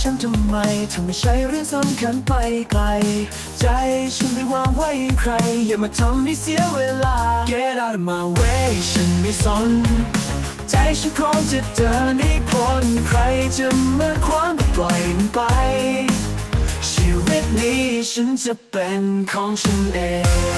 ฉันทำไมถ้าไม่ใช่เรื่องสำคัญไปไกล ใจฉันไม่วางไว้ให้ใคร อย่ามาทำให้เสียเวลา Get out of my way ฉันไม่สน ใจฉันพร้อมจะเดินให้พ้นใครจะมาขวางปล่อยมันไป ชีวิตนี้ฉันจะเป็นของฉันเอง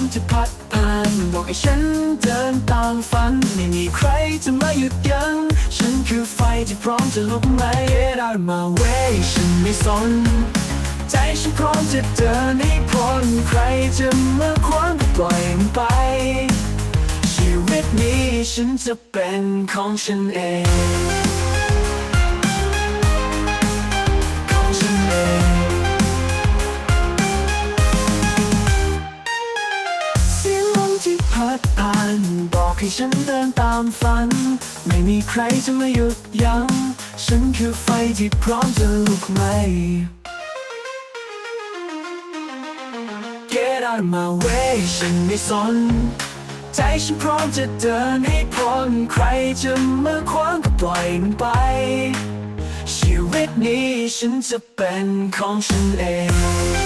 มที่พัดผ่านบอกให้ฉันเดินตามฝัน ไม่มีใครจะมาหยุดยัง้งฉันคือไฟที่พร้อมจะลุกไหม Get out of my way ฉันไม่สน ใจฉันพร้อมจะเดินให้พ้นใครจะมาขวางก็ปล่อยมันไป ชีวิตนี้ฉันจะเป็นของฉันเอง พัดผ่าน บอกให้ฉันเดินตามฝัน ไม่มีใครจะมาหยุดยัง้งฉันคือไฟที่พร้อมจะลุกไหม Get out of my way ฉันไม่สน ใจฉันพร้อมจะเดินให้พ้นใครจะมาขวางก็ปล่อยมันไป ชีวิตนี้ฉันจะเป็นของฉันเอง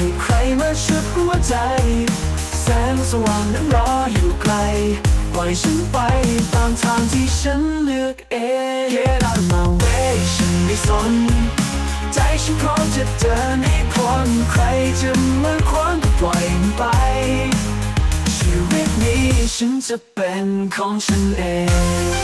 ให้ใครมาชุดหัวใจ แสงสว่างนั้นรออยู่ไกล ปล่อยฉันไปตามทางที่ฉันเลือกเอง Get out of my way ฉันไม่สน ใจฉันพร้อมจะเดินให้พ้นใครจะมาขวางก็ปล่อยมันไป ชีวิตนี้ฉันจะเป็นของฉันเอง